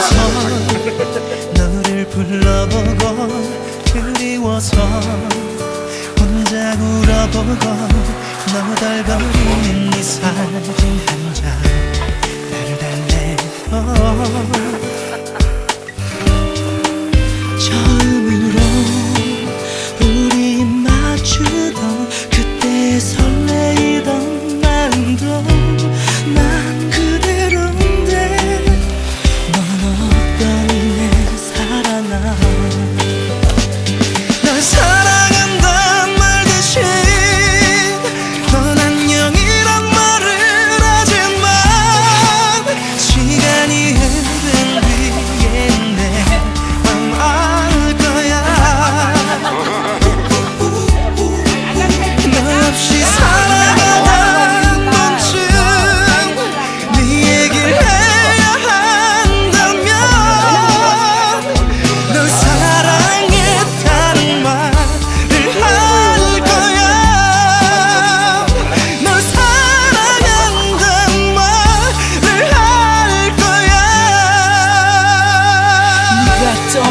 그리워서 너를 불러보고 그리워서 혼자 울어보고 너덜거리는 이 사진 한 장.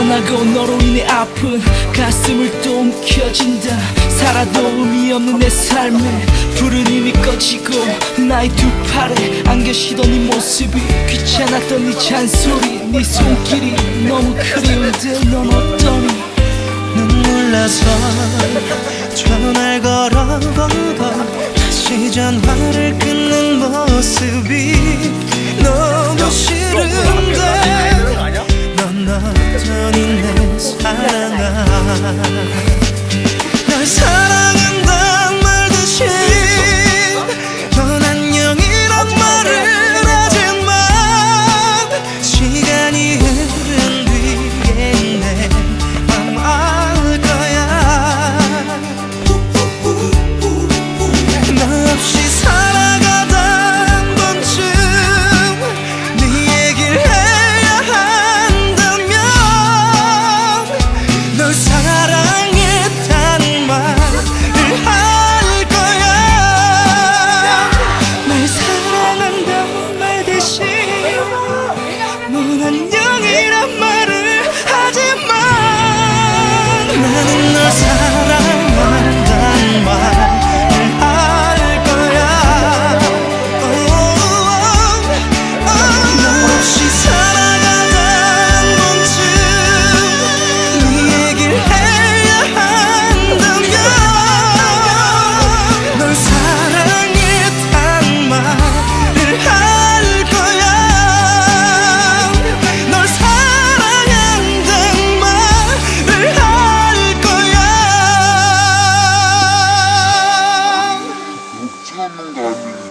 떠나고 너로 인해 아픈 가슴을 또 움켜쥔다. 살아도 의미 없는 내 삶에 불은 이미 꺼지고 나의 두 팔에 안겨시던 이 모습이 귀찮았던 네 잔소리 네 손길이 너무 그리운데 넌 어떠니? 눈물 나서 another.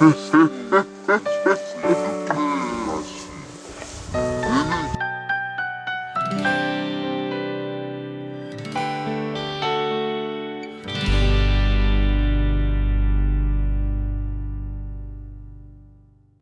Mm-hmm.